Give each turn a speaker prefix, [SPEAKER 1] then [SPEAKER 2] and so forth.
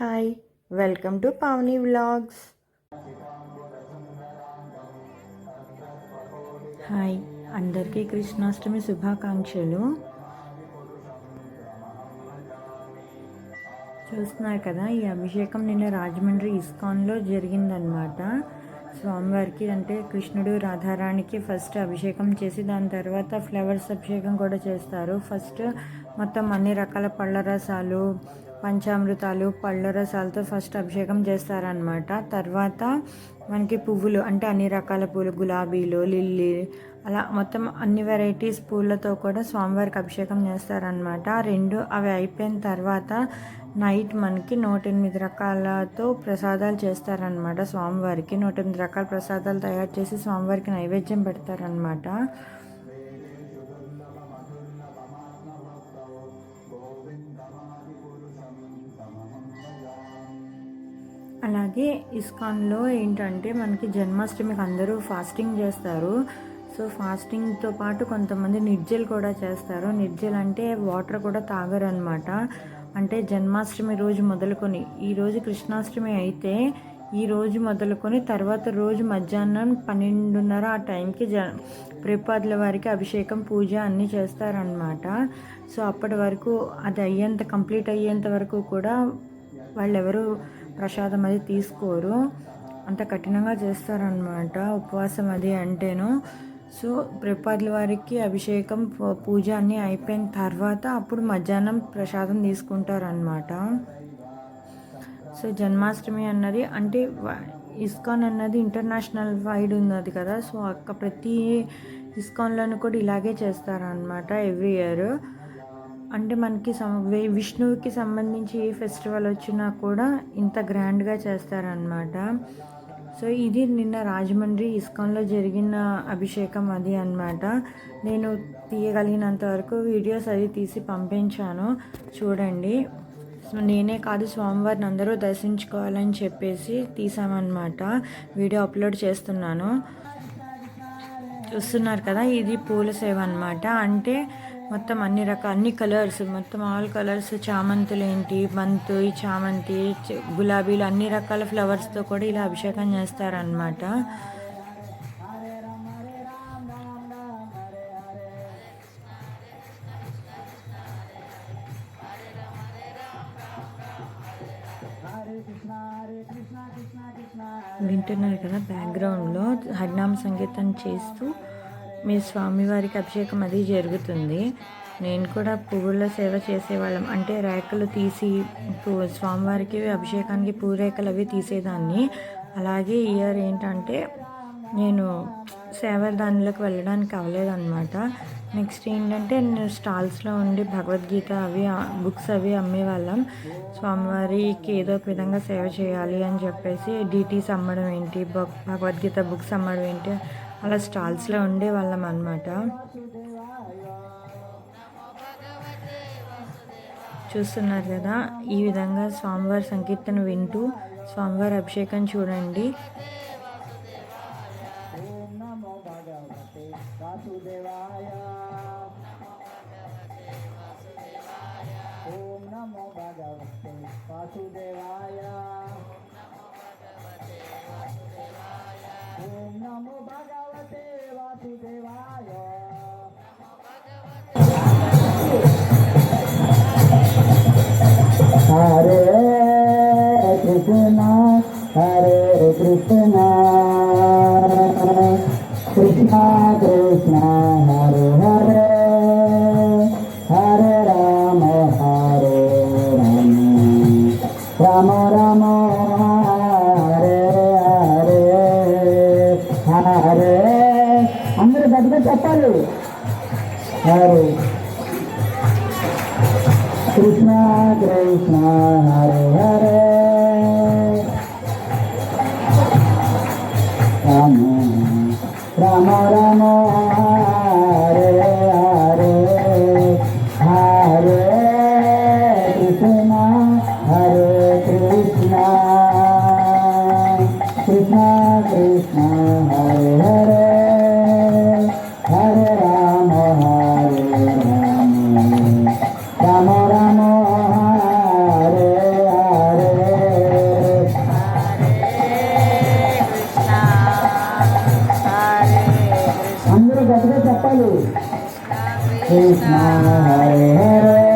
[SPEAKER 1] Hi welcome to Pavani vlogs. Hi అందరికీ కృష్ణాష్టమి శుభాకాంక్షలు. చూస్తున్నారు కదా ఈ అభిషేకం నిన్న రాజమండ్రి ఇస్కాన్లో జరిగిందనమాట స్వామివారికి అంటే కృష్ణుడు రాధారాణికి ఫస్ట్ అభిషేకం చేసి దాని తర్వాత ఫ్లవర్స్ అభిషేకం కూడా చేస్తారు. ఫస్ట్ మొత్తం అన్ని రకాల పళ్ళ రసాలు పంచామృతాలు పళ్ళ రసాలతో ఫస్ట్ అభిషేకం చేస్తారనమాట తర్వాత మనకి పువ్వులు అంటే అన్ని రకాల పూలు గులాబీలు లిల్లీ అలా మొత్తం అన్ని వెరైటీస్ పూలతో కూడా స్వామివారికి అభిషేకం చేస్తారనమాట రెండు అవి అయిపోయిన తర్వాత నైట్ మనకి నూట ఎనిమిది రకాలతో ప్రసాదాలు చేస్తారనమాట స్వామివారికి. నూట ఎనిమిది రకాల ప్రసాదాలు తయారు చేసి స్వామివారికి నైవేద్యం పెడతారనమాట అలాగే ఇస్కాన్లో ఏంటంటే మనకి జన్మాష్టమికి అందరూ ఫాస్టింగ్ చేస్తారు. సో ఫాస్టింగ్తో పాటు కొంతమంది నిర్జలు కూడా చేస్తారు. నిర్జల్ అంటే వాటర్ కూడా తాగరు అనమాట అంటే జన్మాష్టమి రోజు మొదలుకొని ఈరోజు కృష్ణాష్టమి అయితే ఈ రోజు మొదలుకొని తర్వాత రోజు మధ్యాహ్నం పన్నెండున్నర ఆ టైంకి జ ప్రిపాదుల వారికి అభిషేకం పూజ అన్నీ చేస్తారనమాట. సో అప్పటి వరకు అది అయ్యేంత కంప్లీట్ అయ్యేంత వరకు కూడా వాళ్ళెవరు ప్రసాదం అది తీసుకోరు. అంత కఠినంగా చేస్తారనమాట ఉపవాసం అది అంటేను. సో ప్రిపాదుల వారికి అభిషేకం పూజ అన్నీ అయిపోయిన తర్వాత అప్పుడు మధ్యాహ్నం ప్రసాదం తీసుకుంటారనమాట సో జన్మాష్టమి అన్నది అంటే ఇస్కాన్ అన్నది ఇంటర్నేషనల్ వైడ్ ఉన్నది కదా. సో అక్క ప్రతి ఇస్కాన్లను కూడా ఇలాగే చేస్తారనమాట ఎవ్రీ ఇయర్. అంటే మనకి విష్ణువుకి సంబంధించి ఏ ఫెస్టివల్ వచ్చినా కూడా ఇంత గ్రాండ్గా చేస్తారనమాట సో ఇది నిన్న రాజమండ్రి ఇస్కాన్లో జరిగిన అభిషేకం అది అనమాట నేను తీయగలిగినంత వరకు వీడియోస్ అది తీసి పంపించాను. చూడండి. సో నేనే కాదు స్వామివారిని అందరూ దర్శించుకోవాలని చెప్పేసి తీసామన్నమాట. వీడియో అప్లోడ్ చేస్తున్నాను. చూస్తున్నారు కదా ఇది పూల సేవ అనమాట అంటే మొత్తం అన్ని రకాల అన్ని కలర్స్ మొత్తం ఆల్ కలర్స్ చామంతులు ఏంటి బంతు చామంతి గులాబీలు అన్ని రకాల ఫ్లవర్స్తో కూడా ఇలా అభిషేకం చేస్తారనమాట వింటున్నారు కదా బ్యాక్గ్రౌండ్లో హరినామ సంగీతం చేస్తూ మీ స్వామివారికి అభిషేకం అది జరుగుతుంది. నేను కూడా పువ్వుల సేవ చేసేవాళ్ళం. అంటే రేఖలు తీసి స్వామివారికి అభిషేకానికి పూరేఖలు అవి తీసేదాన్ని. అలాగే ఇయర్ ఏంటంటే నేను సేవ దానిలోకి వెళ్ళడానికి అవ్వలేదన్నమాట. నెక్స్ట్ ఏంటంటే నేను స్టాల్స్లో ఉండి భగవద్గీత అవి బుక్స్ అవి అమ్మేవాళ్ళం. స్వామివారికి ఏదో ఒక విధంగా సేవ చేయాలి అని చెప్పేసి డీటీస్ అమ్మడం ఏంటి భగవద్గీత బుక్స్ అమ్మడం ఏంటి అలా స్టాల్స్లో ఉండే వాళ్ళం అనమాట చూస్తున్నారు కదా ఈ విధంగా స్వామివారి సంకీర్తన వింటూ స్వామివారి అభిషేకం చూడండి. ఓం నమో భగవతే వాసుదేవాయ. కృష్ణ కృష్ణ కృష్ణ హరే హరే హరే రామ హరే రామ రామ రామ హరే హరే హరే అందరూ గట్టిగా చెప్పాలి హరే కృష్ణ కృష్ణ హరే హరే. అందరూ గట్టిగా చెప్పాలి.
[SPEAKER 2] కృష్ణ హరే హరే.